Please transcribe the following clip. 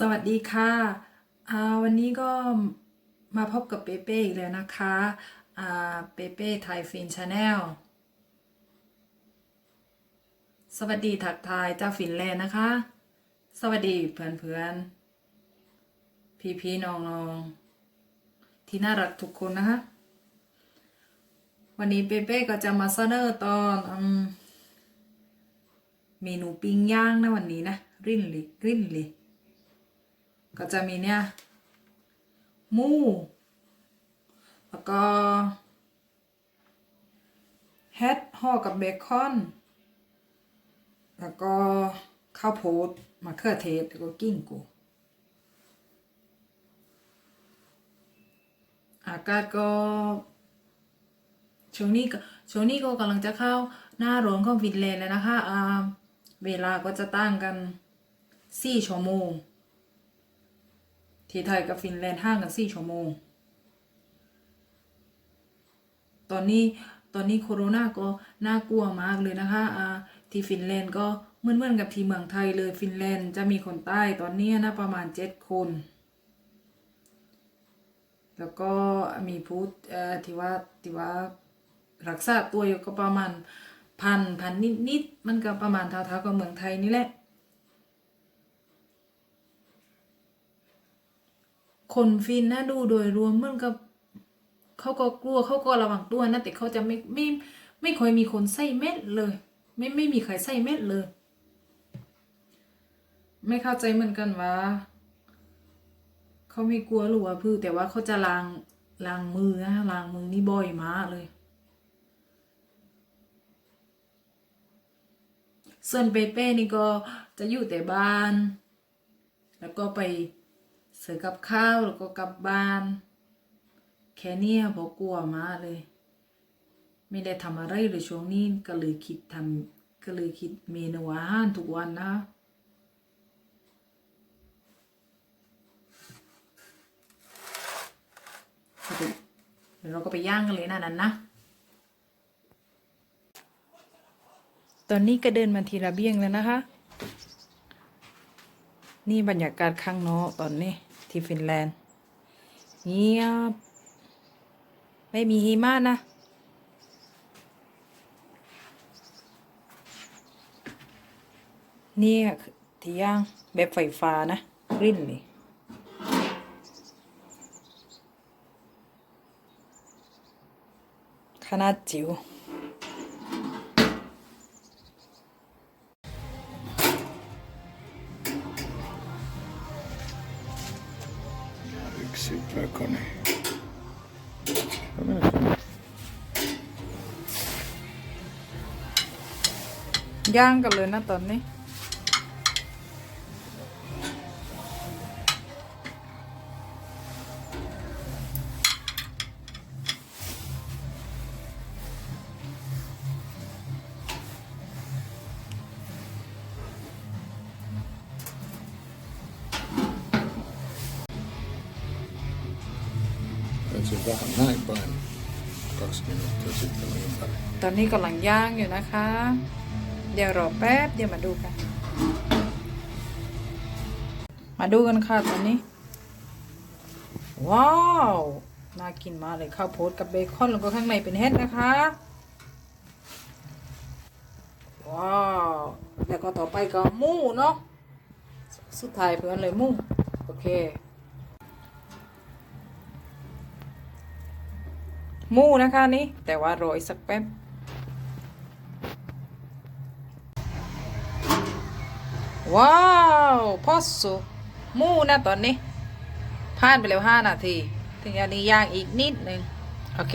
สวัสดีค่ะวันนี้ก็มาพบกับเปเป้อีกแล้วนะคะอ่าเปเป้ไทยฟินชาแนลสวัสดีทักทายเจ้าฟินแลนด์นะคะ สวัสดีเพื่อนๆพี่ๆน้องๆที่น่ารักทุกคนนะคะ วันนี้เปเป้ก็จะมาเสนอตอนอเมนูปิ้งย่างนะวันนี้นะ รินลิรินลิ ก็จะมีเนี่ยหมูแล้วก็แฮทห่อกับเบคอน แล้วก็ข้าวโพดมะเขือเทศแล้วก็กิ้งกูอากาศก็ช่วงนี้ก็ช่วงนี้ก็กำลังจะเข้าหน้าร้อนของฟินแลนด์แล้วนะคะอ่าเวลาก็จะต่างกันสี่ชั่วโมง ที่ไทยกับฟินแลนด์ห่างกันสี่ชั่วโมง ตอนนี้ตอนนี้โคโรนาก็น่ากลัวมากเลยนะคะอ่าที่ฟินแลนด์ก็เหมือนเหมือนกับที่เมืองไทยเลยฟินแลนด์จะมีคนใต้ตอนนี้นะประมาณเจ็ดคน แล้วก็มีผู้เอ่อที่ว่าที่ว่ารักษาตัวอยู่ก็ประมาณพันพันนิดนิดมันก็ประมาณเท่าๆกับเมืองไทยนี่แหละ คนฟินนะดูโดยรวมมือนกับเขาก็กลัวเขาก็ระวังตัวนะแต่เขาจะไม่ไม่ไม่ค่อยมีคนใส่เม็ดเลย ไม่ไม่มีใครใส่เม็ดเลย ไม่เข้าใจเหมือนกันว่าเขาไม่กลัวหรือว่าพือแต่ว่าเขาจะล้างล้างมือนะล้างมือนี่บ่อยมากเลยส่วนเปเป้นี่ก็จะอยู่แต่บ้าน แล้วก็ไป ซื้อกับข้าวแล้วก็กลับบ้าน แค่เนี้ยบอกกลัวมาเลย ไม่ได้ทำอะไรเลยช่วงนี้ก็เลยคิดทำก็เลยคิดเมนูอาหารทุกวันนะเดี๋ยวเราก็ไปย่างกันเลยนะนั้นนะตอนนี้ก็เดินมาทีระเบียงแล้วนะคะ นี่บรรยากาศข้างนอกตอนนี้ ที่ฟินแลนด์เงียบไม่มีหิมะนะ นี่ที่ย่างแบบไฟฟ้านะริ้นเลยขนาดจิ๋ว super Conny. ย่างกันเลยนะตอนนี้ Ensin vähän näin päin. Kaksi minuuttia sitten ympäri. ตอนนี้กำลังย่างอยู่นะคะ เดี๋ยวรอแป๊บเดี๋ยวมาดูกัน มาดูกันค่ะตอนนี้ ว้าว น่ากินมากเลยข้าวโพดกับเบคอนแล้วก็ข้างในเป็นเห็ดนะคะ ว้าว แล้วก็ต่อไปก็หมูเนาะ สุดท้ายเพื่อนเลยหมูโอเค มูนะคะนี่แต่ว่าโรยสักแป๊บว้าวพอสุมูนะตอนนี้ผ่านไปแล้วห้านาทีถึงอันนี้ย่างอีกนิดนึงโอเค